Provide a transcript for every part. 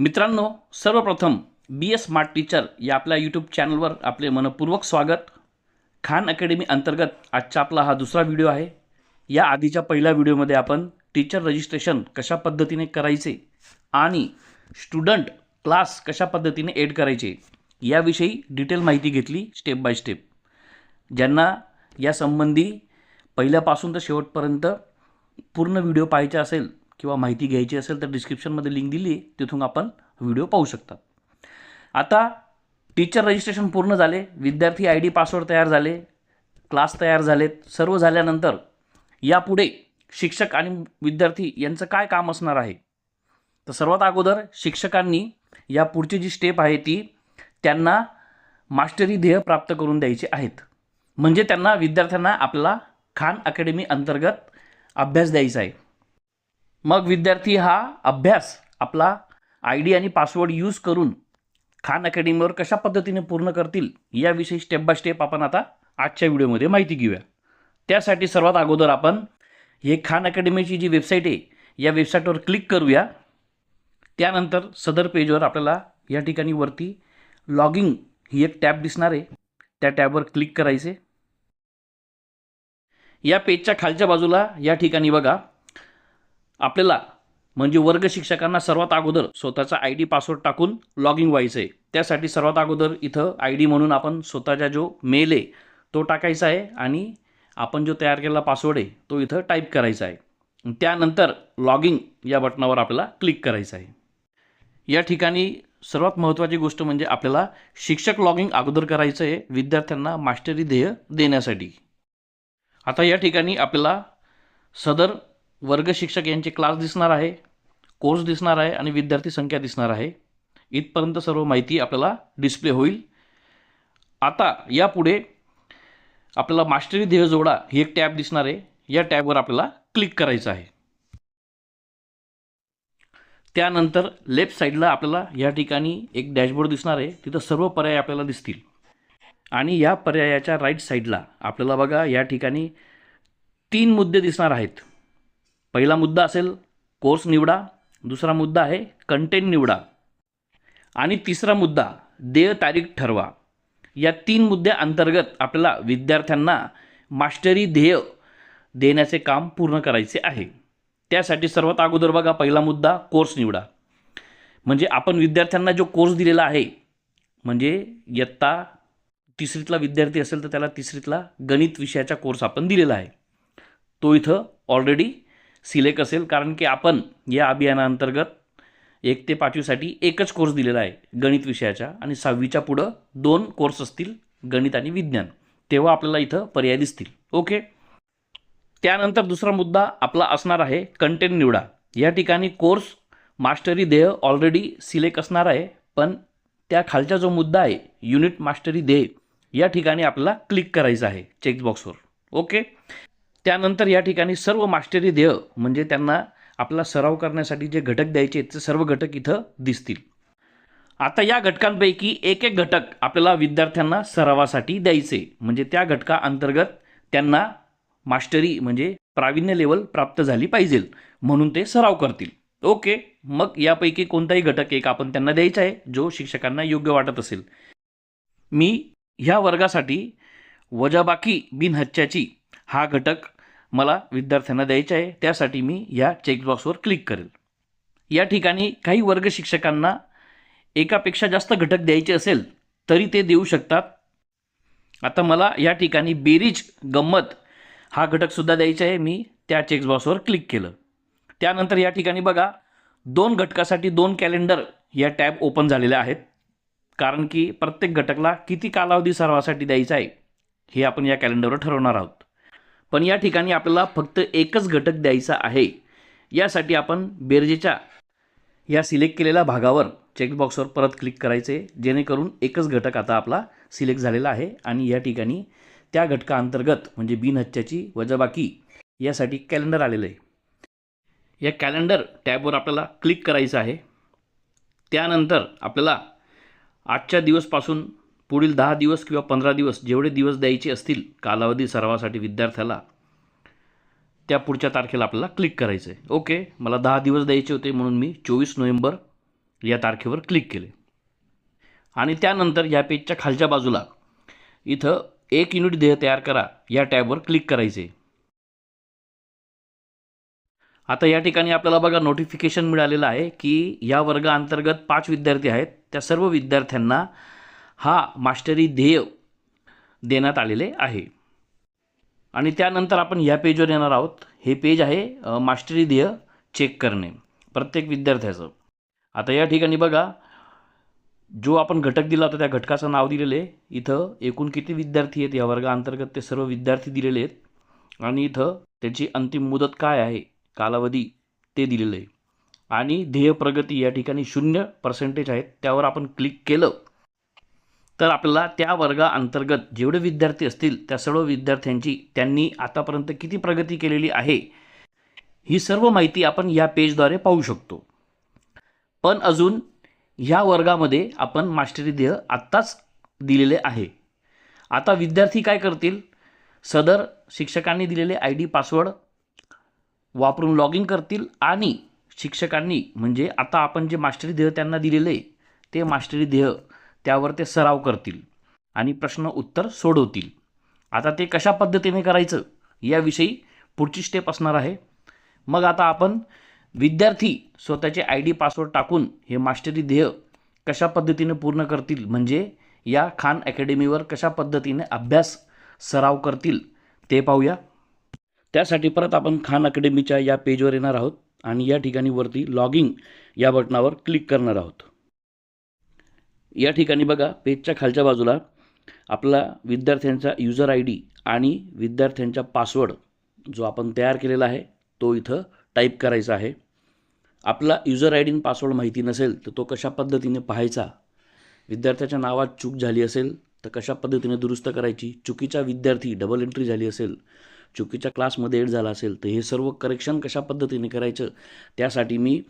मित्रांनो सर्वप्रथम बी S smart teacher या आपल्या यूट्यूब चॅनलवर आपले मनपूर्वक स्वागत. खान अकॅडमी अंतर्गत आजचा आपला हा दुसरा व्हिडिओ आहे. या आधीच्या पहिल्या व्हिडिओमध्ये आपण टीचर रजिस्ट्रेशन कशा पद्धतीने करायचे आणि स्टुडंट क्लास कशा पद्धतीने एड करायचे याविषयी डिटेल माहिती घेतली स्टेप बाय स्टेप ज्यांना यासंबंधी पहिल्यापासून तर शेवटपर्यंत पूर्ण व्हिडिओ पाहायचे असेल किंवा माहिती घ्यायची असेल तर डिस्क्रिप्शनमध्ये लिंक दिली तिथून आपण व्हिडिओ पाहू शकता. आता टीचर रजिस्ट्रेशन पूर्ण झाले विद्यार्थी आय डी पासवर्ड तयार झाले क्लास तयार झालेत सर्व झाल्यानंतर यापुढे शिक्षक आणि विद्यार्थी यांचं काय काम असणार आहे? तर सर्वात अगोदर शिक्षकांनी या पुढची जी स्टेप आहे ती त्यांना मास्टरी ध्येय प्राप्त करून द्यायचे आहेत. म्हणजे त्यांना विद्यार्थ्यांना आपला खान अकॅडमी अंतर्गत अभ्यास द्यायचा आहे. मग विद्यार्थी हा अभ्यास आपला आय डी आणि पासवर्ड यूज करून खान अकॅडमीवर कशा पद्धतीने पूर्ण करतील याविषयी स्टेप बाय स्टेप आपण आता आजच्या व्हिडिओमध्ये माहिती घेऊया. त्यासाठी सर्वात अगोदर आपण हे खान अकॅडमीची जी वेबसाईट आहे या वेबसाईटवर क्लिक करूया. त्यानंतर सदर पेजवर आपल्याला या ठिकाणी वरती लॉगिंग ही एक टॅब दिसणार आहे. त्या टॅबवर क्लिक करायचे. या पेजच्या खालच्या बाजूला या ठिकाणी बघा. आपल्याला म्हणजे वर्ग शिक्षकांना सर्वात अगोदर स्वतःचा आय डी पासवर्ड टाकून लॉग इन व्हायचं आहे त्यासाठी सर्वात अगोदर इथं आय डी म्हणून आपण स्वतःचा जो मेल आहे तो टाकायचा आहे आणि आपण जो तयार केलेला पासवर्ड आहे तो इथं टाईप करायचा आहे. त्यानंतर लॉगिंग या बटनावर आपल्याला क्लिक करायचं आहे. या ठिकाणी सर्वात महत्त्वाची गोष्ट म्हणजे आपल्याला शिक्षक लॉगिंग अगोदर करायचं आहे विद्यार्थ्यांना मास्टरी ध्येय देण्यासाठी. आता या ठिकाणी आपल्याला सदर वर्ग शिक्षक यांचे क्लास दिसणार आहे कोर्स दिसणार आहे आणि विद्यार्थी संख्या दिसणार आहे. इथपर्यंत सर्व माहिती आपल्याला डिस्प्ले होईल. आता यापुढे आपल्याला मास्टरी ध्येय जोडा ही एक टॅब दिसणार आहे. या टॅबवर आपल्याला क्लिक करायचं आहे. त्यानंतर लेफ्ट साईडला आपल्याला या ठिकाणी एक डॅशबोर्ड दिसणार आहे. तिथं सर्व पर्याय आपल्याला दिसतील. आणि या पर्यायाच्या राईट साईडला आपल्याला बघा या ठिकाणी तीन मुद्दे दिसणार आहेत. पहिला मुद्दा असेल कोर्स निवडा दुसरा मुद्दा आहे कंटेंट निवडा. आणि तिसरा मुद्दा देय तारीख ठरवा. या तीन मुद्द्या अंतर्गत आपल्याला विद्यार्थ्यांना मास्टरी ध्येय देण्याचे काम पूर्ण करायचे आहे. त्यासाठी सर्वात अगोदर बघा पहिला मुद्दा कोर्स निवडा. म्हणजे आपण विद्यार्थ्यांना जो कोर्स दिलेला आहे म्हणजे इयत्ता तिसरीतला विद्यार्थी असेल तर त्याला तिसरीतला गणित विषयाचा कोर्स आपण दिलेला आहे. तो इथं ऑलरेडी सिलेक्ट असेल कारण की आपण या अभियानाअंतर्गत एक ते पाचवीसाठी एकच कोर्स दिलेला आहे गणित विषयाचा. आणि सहावीच्या पुढं दोन कोर्स असतील गणित आणि विज्ञान. तेव्हा आपल्याला इथं पर्याय दिसतील. ओके त्यानंतर दुसरा मुद्दा आपला असणार आहे कंटेंट निवडा. या ठिकाणी कोर्स मास्टरी ध्येय ऑलरेडी सिलेक्ट असणार आहे पण त्या खालचा जो मुद्दा आहे युनिट मास्टरी ध्येय या ठिकाणी आपल्याला क्लिक करायचं आहे चेकबॉक्सवर ओके त्यानंतर या ठिकाणी सर्व मास्टरी ध्येय म्हणजे त्यांना आपला सराव करण्यासाठी जे घटक द्यायचे आहेत ते सर्व घटक इथं दिसतील. आता या घटकांपैकी एक एक घटक आपल्याला विद्यार्थ्यांना सरावासाठी द्यायचे. म्हणजे त्या घटका अंतर्गत त्यांना मास्टरी म्हणजे प्रावीण्य लेवल प्राप्त झाली पाहिजे म्हणून ते सराव करतील. ओके मग यापैकी कोणताही घटक एक आपण त्यांना द्यायचा आहे जो शिक्षकांना योग्य वाटत असेल. मी ह्या वर्गासाठी वजाबाकी बिनहच्च्याची हा घटक मला विद्यार्थ्यांना द्यायचा आहे. त्यासाठी मी या चेकबॉक्सवर क्लिक करेल. या ठिकाणी काही वर्ग शिक्षकांना एकापेक्षा जास्त घटक द्यायचे असेल तरी ते देऊ शकतात. आता मला या ठिकाणी बेरीज गंमत हा घटकसुद्धा द्यायचा आहे. मी त्या चेकबॉक्सवर क्लिक केलं. त्यानंतर या ठिकाणी बघा दोन घटकासाठी दोन कॅलेंडर या टॅब ओपन झालेल्या आहेत. कारण की प्रत्येक घटकला किती कालावधी सर्वासाठी द्यायचा आहे हे आपण या कॅलेंडरवर ठरवणार आहोत. पण या ठिकाणी आपल्याला फक्त एकच घटक द्यायचा आहे. यासाठी आपण बेरजेच्या या सिलेक्ट केलेल्या भागावर चेकबॉक्सवर परत क्लिक करायचे जेणेकरून एकच घटक आता आपला सिलेक्ट झालेला आहे आणि या ठिकाणी त्या घटकाअंतर्गत म्हणजे बिनहत्याची वजाबाकी यासाठी कॅलेंडर आलेलं आहे. या कॅलेंडर टॅबवर आपल्याला क्लिक करायचं आहे. त्यानंतर आपल्याला आजच्या दिवसपासून पुढील दहा दिवस किंवा पंधरा दिवस जेवढे दिवस द्यायचे असतील कालावधी सरावासाठी विद्यार्थ्याला त्या पुढच्या तारखेला आपल्याला क्लिक करायचं आहे ओके मला दहा दिवस द्यायचे होते म्हणून मी चोवीस नोव्हेंबर या तारखेवर क्लिक केले. आणि त्यानंतर या पेजच्या खालच्या बाजूला इथं एक युनिट देह तयार करा या टॅबवर क्लिक करायचे आता या ठिकाणी आपल्याला बघा नोटिफिकेशन मिळालेलं आहे की या वर्गाअंतर्गत पाच विद्यार्थी आहेत. त्या सर्व विद्यार्थ्यांना हा मास्टरी ध्येय देण्यात आलेले आहे. आणि त्यानंतर आपण या पेजवर येणार आहोत. हे पेज आहे मास्टरी ध्येय चेक करणे. प्रत्येक विद्यार्थ्याचं. आता या ठिकाणी बघा जो आपण घटक दिला होता त्या घटकाचं नाव दिलेलं आहे. इथं एकूण किती विद्यार्थी आहेत या वर्गाअंतर्गत ते सर्व विद्यार्थी दिलेले आहेत. आणि इथं त्याची अंतिम मुदत काय आहे कालावधी ते दिलेलं आहे. आणि ध्येय प्रगती या ठिकाणी शून्य पर्सेंटेज आहेत. त्यावर आपण क्लिक केलं तर आपल्याला त्या वर्गाअंतर्गत जेवढे विद्यार्थी असतील त्या सर्व विद्यार्थ्यांची त्यांनी आतापर्यंत किती प्रगती केलेली आहे ही सर्व माहिती आपण या पेजद्वारे पाहू शकतो. पण अजून ह्या वर्गामध्ये आपण मास्टरी ध्येय आत्ताच दिलेले आहे. आता विद्यार्थी काय करतील? सदर शिक्षकांनी दिलेले आय डी पासवर्ड वापरून लॉग इन करतील आणि शिक्षकांनी म्हणजे आता आपण जे मास्टरी देह त्यांना दिलेले आहे, ते मास्टरी ध्येय त्यावर ते सराव करतील आणि प्रश्न उत्तर सोडवतील. आता ते कशा पद्धतीने करायचं? याविषयी पुढची स्टेप असणार आहे. मग आता आपण विद्यार्थी स्वतःचे आय डी पासवर्ड टाकून हे मास्टरी ध्येय कशा पद्धतीने पूर्ण करतील? म्हणजे या खान अकॅडमीवर कशा पद्धतीने अभ्यास सराव करतील? ते पाहूया. त्यासाठी परत आपण खान अकॅडमीच्या या पेजवर येणार आहोत आणि या ठिकाणी वरती लॉगिंग या बटनावर क्लिक करणार आहोत. या ठिकाणी बघा पेजच्या खालच्या बाजूला आपला विद्यार्थ्यांचा युजर आय डी आणि विद्यार्थ्यांचा पासवर्ड जो आपण तयार केलेला आहे तो इथं टाईप करायचा आहे. आपला युजर आय डी आणि पासवर्ड माहिती नसेल तर तो कशा पद्धतीने पाहायचा? विद्यार्थ्याच्या नावात चूक झाली असेल तर कशा पद्धतीने दुरुस्त करायची? चुकीचा विद्यार्थी डबल एंट्री झाली असेल चुकीच्या क्लासमध्ये एड झाला असेल तर हे सर्व करेक्शन कशा पद्धतीने करायचं? त्यासाठी मी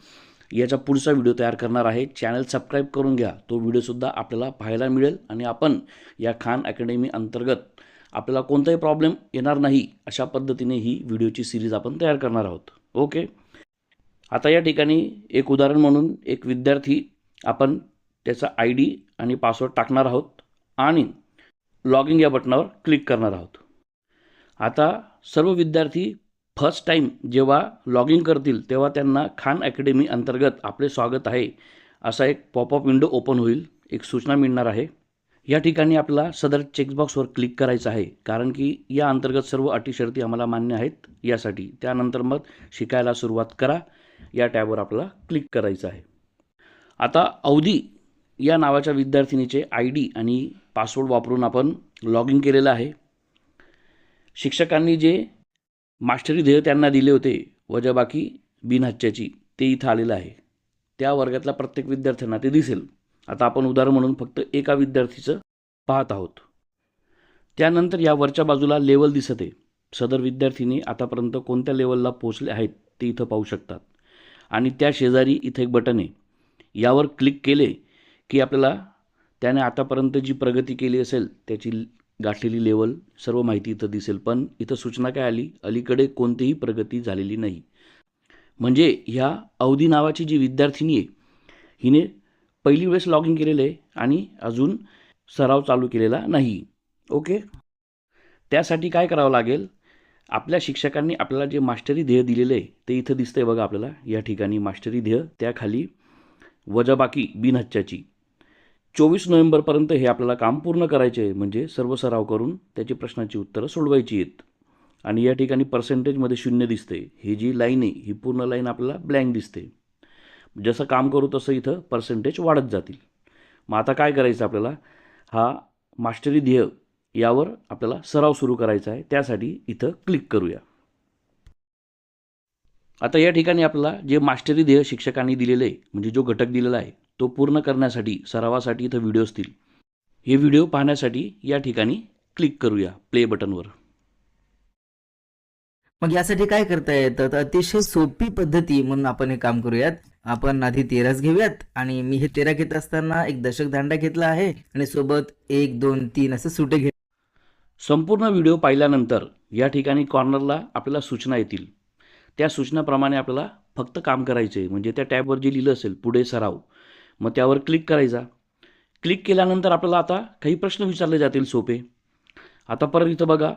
याचा पुढचा व्हिडिओ तयार करणार आहे. चॅनल सबस्क्राईब करून घ्या. तो व्हिडिओसुद्धा आपल्याला पाहायला मिळेल आणि आपण या खान अकॅडमी अंतर्गत आपल्याला कोणताही प्रॉब्लेम येणार नाही अशा पद्धतीने ही व्हिडिओची सिरीज आपण तयार करणार आहोत. ओके आता या ठिकाणी एक उदाहरण म्हणून एक विद्यार्थी आपण त्याचा आय डी आणि पासवर्ड टाकणार आहोत आणि लॉग इन या बटनावर क्लिक करणार आहोत. आता सर्व विद्यार्थी फर्स्ट टाईम जेव्हा लॉग इन करतील तेव्हा त्यांना खान अकॅडमी अंतर्गत आपले स्वागत आहे. असा एक पॉपअप विंडो ओपन होईल. एक सूचना मिळणार आहे. या ठिकाणी आपला सदर चेकबॉक्सवर क्लिक करायचं आहे. कारण की या अंतर्गत सर्व अटी शर्ती आम्हाला मान्य आहेत यासाठी. त्यानंतर मग शिकायला सुरुवात करा. या टॅबवर आपला क्लिक करायचं आहे. आता अवधी या नावाच्या विद्यार्थिनीचे आय डी आणि पासवर्ड वापरून आपण लॉग इन केलेलं आहे. शिक्षकांनी जे मास्टरी ध्येय त्यांना दिले होते. वजाबाकी बिनहच्च्याची ते इथं आलेलं आहे. त्या वर्गातल्या प्रत्येक विद्यार्थ्यांना ते दिसेल. आता आपण उदाहरण म्हणून फक्त एका विद्यार्थीचं पाहत आहोत. त्यानंतर या वरच्या बाजूला लेवल दिसत. आहे सदर विद्यार्थीनी आतापर्यंत कोणत्या लेवलला पोहोचले आहेत ते इथं पाहू शकतात. आणि त्या शेजारी इथं एक बटन आहे. यावर क्लिक केले की आपल्याला त्याने आतापर्यंत जी प्रगती केली असेल त्याची गाठलेली लेवल सर्व माहिती इथं दिसेल पण इथं सूचना काय आली? अलीकडे कोणतीही प्रगती झालेली नाही. म्हणजे ह्या अवधी नावाची जी विद्यार्थिनी आहे हिने पहिली वेळेस लॉग इन केलेलं आहे आणि अजून सराव चालू केलेला नाही. ओके? त्यासाठी काय करावं लागेल? आपल्या शिक्षकांनी आपल्याला जे मास्टरी ध्येय दिलेलं आहे ते इथं दिसतंय बघा आपल्याला. या ठिकाणी मास्टरी ध्येय त्याखाली वजाबाकी बिनहच्च्याची. चोवीस नोव्हेंबरपर्यंत हे आपल्याला काम पूर्ण करायचे आहे. म्हणजे सर्व सराव करून त्याची प्रश्नाची उत्तरं सोडवायची आहेत. आणि या ठिकाणी पर्सेंटेजमध्ये शून्य दिसते. ही जी लाईन आहे ही पूर्ण लाईन आपल्याला ब्लँक दिसते. जसं काम करू तसं इथं पर्सेंटेज वाढत जातील. मग आता काय करायचं आपल्याला? हा मास्टरी ध्येय यावर आपल्याला सराव सुरू करायचा आहे. त्यासाठी इथं क्लिक करूया. आता या ठिकाणी आपल्याला जे मास्टरी ध्येय शिक्षकांनी दिलेलं आहे म्हणजे जो घटक दिलेला आहे तो पूर्ण करण्यासाठी सरावासाठी इथं व्हिडिओ असतील. हे व्हिडिओ पाहण्यासाठी या ठिकाणी क्लिक करूया प्ले बटनवर मग यासाठी काय करता येतं? तर अतिशय सोपी पद्धती म्हणून आपण हे काम करूयात. आपण आधी तेराच घेऊयात आणि मी हे तेरा घेत असताना एक दशक दांडा घेतला आहे आणि सोबत एक दोन तीन असं सुटे घे संपूर्ण व्हिडिओ पाहिल्यानंतर या ठिकाणी कॉर्नरला आपल्याला सूचना येतील. त्या सूचनाप्रमाणे आपल्याला फक्त काम करायचे म्हणजे त्या टॅबवर जे लिहिलं असेल पुढे सराव. मग त्यावर क्लिक करायचा. क्लिक केल्यानंतर आपल्याला आता काही प्रश्न विचारले जातील सोपे. आता परत इथं बघा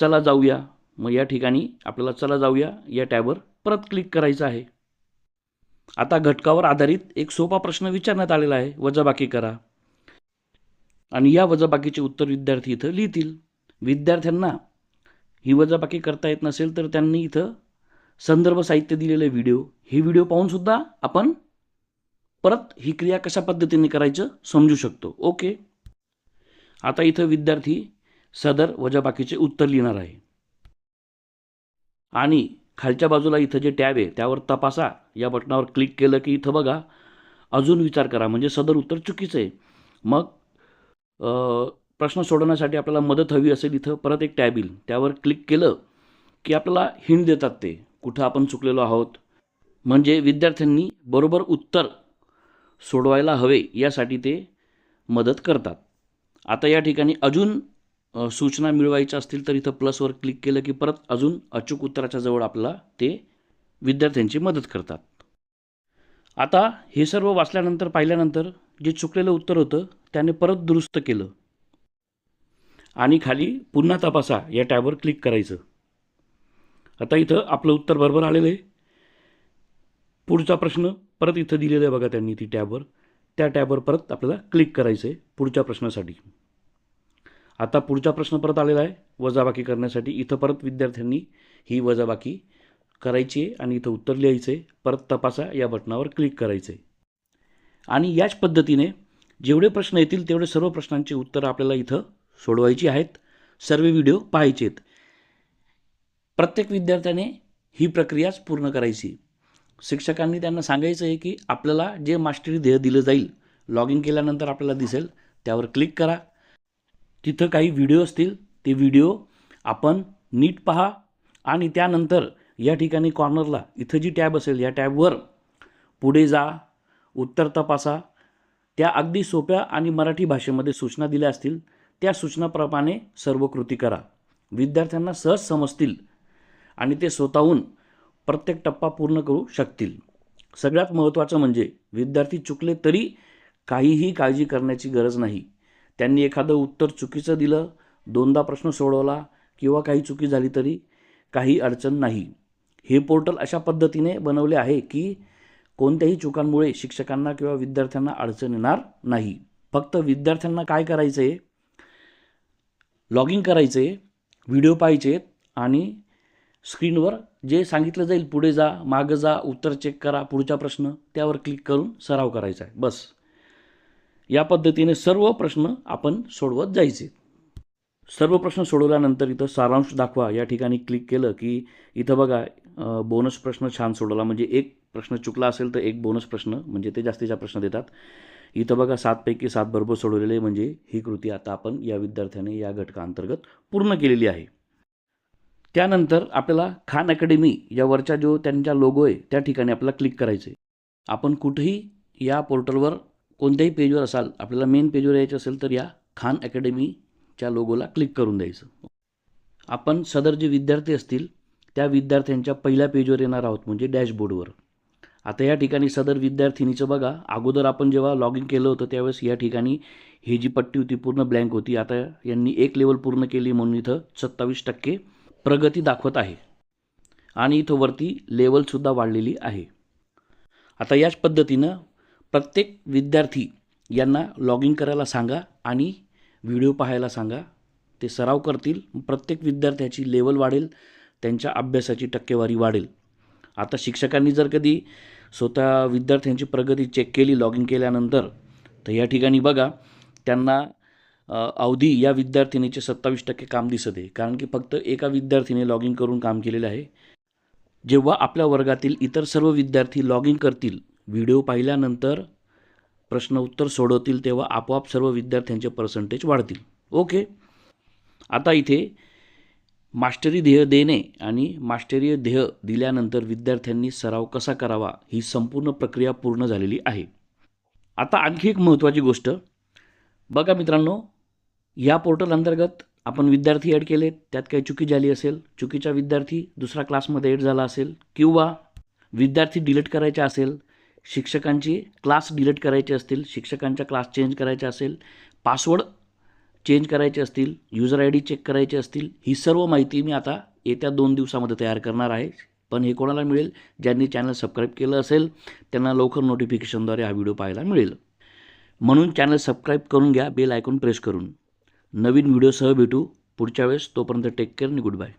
चला जाऊया. मग या ठिकाणी आपल्याला चला जाऊया या टॅबवर परत क्लिक करायचं आहे. आता घटकावर आधारित एक सोपा प्रश्न विचारण्यात आलेला आहे. वजाबाकी करा. आणि या वजाबाकीचे उत्तर विद्यार्थी इथं लिहितील. विद्यार्थ्यांना ही वजाबाकी करता येत नसेल तर त्यांनी इथं संदर्भ साहित्य दिलेले व्हिडिओ हे व्हिडिओ पाहूनसुद्धा आपण परत ही क्रिया कशा पद्धतीने करायचं समजू शकतो. ओके. आता इथं विद्यार्थी सदर वजाबाकीचे उत्तर लिहिणार आहे. आणि खालच्या बाजूला इथं जे टॅब आहे त्यावर तपासा. या बटनावर क्लिक केलं की इथं बघा अजून विचार करा. म्हणजे सदर उत्तर चुकीचं आहे. मग प्रश्न सोडवण्यासाठी आपल्याला मदत हवी असेल इथं परत एक टॅब येईल. त्यावर क्लिक केलं की आपल्याला हिंट देतात ते कुठं आपण चुकलेलो आहोत. म्हणजे विद्यार्थ्यांनी बरोबर उत्तर सोडवायला हवे यासाठी ते मदत करतात. आता या ठिकाणी अजून सूचना मिळवायच्या असतील तर इथं प्लसवर क्लिक केलं की परत अजून अचूक उत्तराच्या जवळ आपला ते विद्यार्थ्यांची मदत करतात. आता हे सर्व वाचल्यानंतर पाहिल्यानंतर जे चुकलेलं उत्तर होतं त्याने परत दुरुस्त केलं. आणि खाली पुन्हा तपासा या टॅबवर क्लिक करायचं. आता इथं आपलं उत्तर बरोबर आलेलं आहे. पुढचा प्रश्न परत इथं दिलेलं आहे बघा त्यांनी ती टॅबवर त्या टॅबवर परत आपल्याला क्लिक करायचं आहे पुढच्या प्रश्नासाठी. आता पुढचा प्रश्न परत आलेला आहे वजाबाकी करण्यासाठी. इथं परत विद्यार्थ्यांनी ही वजाबाकी करायची आहे आणि इथं उत्तर लिहायचं आहे परत तपासा या बटनावर क्लिक करायचं आहे आणि याच पद्धतीने जेवढे प्रश्न येतील तेवढे सर्व प्रश्नांची उत्तरं आपल्याला इथं सोडवायची आहेत. सर्व व्हिडिओ पाहायचे आहेत प्रत्येक विद्यार्थ्याने ही प्रक्रियाच पूर्ण करायची. शिक्षकांनी त्यांना सांगायचं आहे की आपल्याला जे मास्टरी ध्येय दिलं जाईल लॉग इन केल्यानंतर आपल्याला दिसेल त्यावर क्लिक करा. तिथं काही व्हिडिओ असतील ते व्हिडिओ आपण नीट पहा आणि त्यानंतर या ठिकाणी कॉर्नरला इथं जी टॅब असेल या टॅबवर पुढे जा उत्तर तपासा. त्या अगदी सोप्या आणि मराठी भाषेमध्ये सूचना दिल्या असतील त्या सूचनाप्रमाणे सर्व कृती करा. विद्यार्थ्यांना सहज समजतील आणि ते स्वतःहून प्रत्येक टप्पा पूर्ण करू शकतील. सगळ्यात महत्त्वाचं म्हणजे विद्यार्थी चुकले तरी काहीही काळजी करण्याची गरज नाही. त्यांनी एखादं उत्तर चुकीचं दिलं दोनदा प्रश्न सोडवला किंवा काही चुकी झाली तरी काही अडचण नाही. हे पोर्टल अशा पद्धतीने बनवले आहे की कोणत्याही चुकांमुळे शिक्षकांना किंवा विद्यार्थ्यांना अडचण येणार नाही. फक्त विद्यार्थ्यांना काय करायचं आहे लॉग इन करायचं आहे व्हिडिओ पाहायचे आणि स्क्रीनवर जे सांगितलं जाईल पुढे जा मागं जा उत्तर चेक करा पुढचा प्रश्न त्यावर क्लिक करून सराव करायचा आहे. बस. या पद्धतीने सर्व प्रश्न आपण सोडवत जायचे. सर्व प्रश्न सोडवल्यानंतर इथं सारांश दाखवा. या ठिकाणी क्लिक केलं की इथं बघा बोनस प्रश्न छान सोडवला. म्हणजे एक प्रश्न चुकला असेल तर एक बोनस प्रश्न म्हणजे ते जास्तीचा प्रश्न देतात. इथं बघा सातपैकी सात बरोबर सोडवलेले म्हणजे ही कृती आता आपण या विद्यार्थ्याने या घटकाअंतर्गत पूर्ण केलेली आहे. त्यानंतर आपल्याला खान अकॅडमी या वरच्या जो त्यांच्या लोगो आहे त्या ठिकाणी आपल्याला क्लिक करायचं आहे आपण कुठेही या पोर्टलवर कोणत्याही पेजवर असाल आपल्याला मेन पेजवर यायचं असेल तर या खान अकॅडमीच्या लोगोला क्लिक करून द्यायचं. आपण सदर जे विद्यार्थी असतील त्या विद्यार्थ्यांच्या पहिल्या पेजवर येणार आहोत म्हणजे डॅशबोर्डवर आता या ठिकाणी सदर विद्यार्थिनीचं बघा अगोदर आपण जेव्हा लॉग इन केलं होतं त्यावेळेस या ठिकाणी ही जी पट्टी होती पूर्ण ब्लँक होती. आता यांनी एक लेवल पूर्ण केली म्हणून इथं सत्तावीस टक्के प्रगती दाखवत आहे. आणि इथं वरती लेवलसुद्धा वाढलेली आहे. आता याच पद्धतीनं प्रत्येक विद्यार्थी यांना लॉग इन करायला सांगा आणि व्हिडिओ पाहायला सांगा. ते सराव करतील. प्रत्येक विद्यार्थ्याची लेवल वाढेल. त्यांच्या अभ्यासाची टक्केवारी वाढेल. आता शिक्षकांनी जर कधी स्वतः विद्यार्थ्यांची प्रगती चेक केली लॉग इन केल्यानंतर तर या ठिकाणी बघा त्यांना अवधी या विद्यार्थिनीचे सत्तावीस टक्के काम दिसत आहे. कारण की फक्त एका विद्यार्थीने लॉग इन करून काम केलेलं आहे. जेव्हा आपल्या वर्गातील इतर सर्व विद्यार्थी लॉग इन करतील व्हिडिओ पाहिल्यानंतर प्रश्न उत्तर सोडवतील तेव्हा आपोआप सर्व विद्यार्थ्यांचे पर्सेंटेज वाढतील. ओके आता इथे मास्टरी ध्येय देणे आणि मास्टरीय ध्येय दिल्यानंतर विद्यार्थ्यांनी सराव कसा करावा ही संपूर्ण प्रक्रिया पूर्ण झालेली आहे. आता आणखी एक महत्त्वाची गोष्ट. बघा मित्रांनो या पोर्टल अंतर्गत आपण विद्यार्थी ॲड केलेत त्यात काही चुकी झाली असेल चुकीचा विद्यार्थी दुसरा क्लासमध्ये ॲड झाला असेल किंवा विद्यार्थी डिलीट करायचा असेल शिक्षकांची क्लास डिलीट करायचे असतील शिक्षकांच्या क्लास चेंज करायचे असेल पासवर्ड चेंज करायचे असतील युजर आय डी चेक करायचे असतील ही सर्व माहिती मी आता येत्या दोन दिवसामध्ये तयार करणार आहे. पण हे कोणाला मिळेल? ज्यांनी चॅनल सबस्क्राईब केलं असेल त्यांना लवकर नोटिफिकेशनद्वारे हा व्हिडिओ पाहायला मिळेल. म्हणून चॅनल सबस्क्राईब करून घ्या बेल आयकॉन प्रेस करून. नवीन व्हिडिओसह भेटू. पुढच्या वेळेस तोपर्यंत टेक केअर आणि गुड बाय